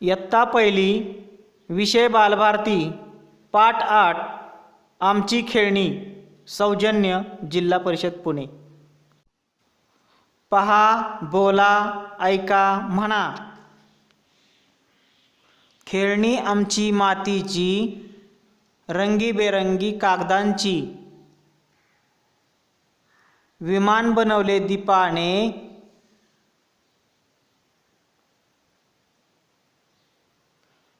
इयत्ता पहिली विषय बालभारती पाठ आठ आमची खेळणी सौजन्य जिल्हा परिषद पुणे. पहा बोला ऐका म्हणा. खेळणी आमची मातीची रंगीबेरंगी कागदांची. विमान बनवले दीपाने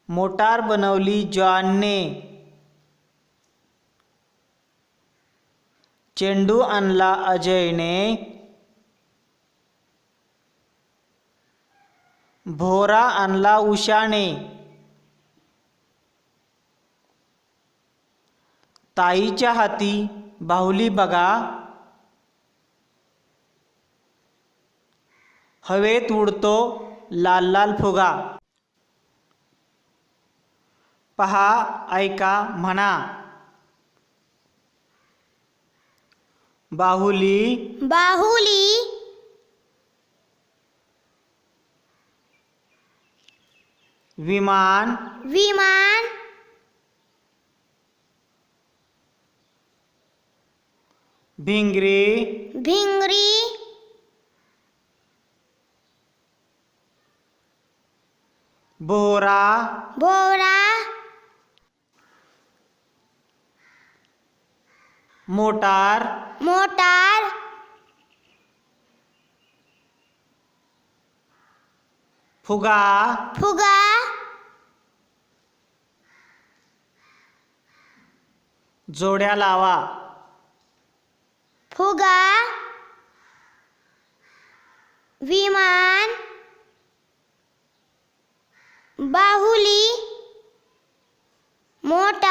मोटार बनवली जॉनने. चेंडू आणला अजयने. भोरा आणला उषाने. ताईच्या हाती बाहुली बघा. हवेत उडतो लाल लाल फुगा. पहा ऐका म्हणा. बाहुली. बाहुली. विमान. विमान. भिंगरी. भिंगरी. बोहरा बोरा. मोटार मोटार फुगा फुगा जोड्या लावा फुगा विमान बाहुली मोटार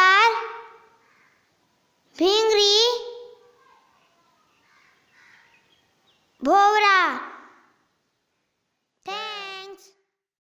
Bora!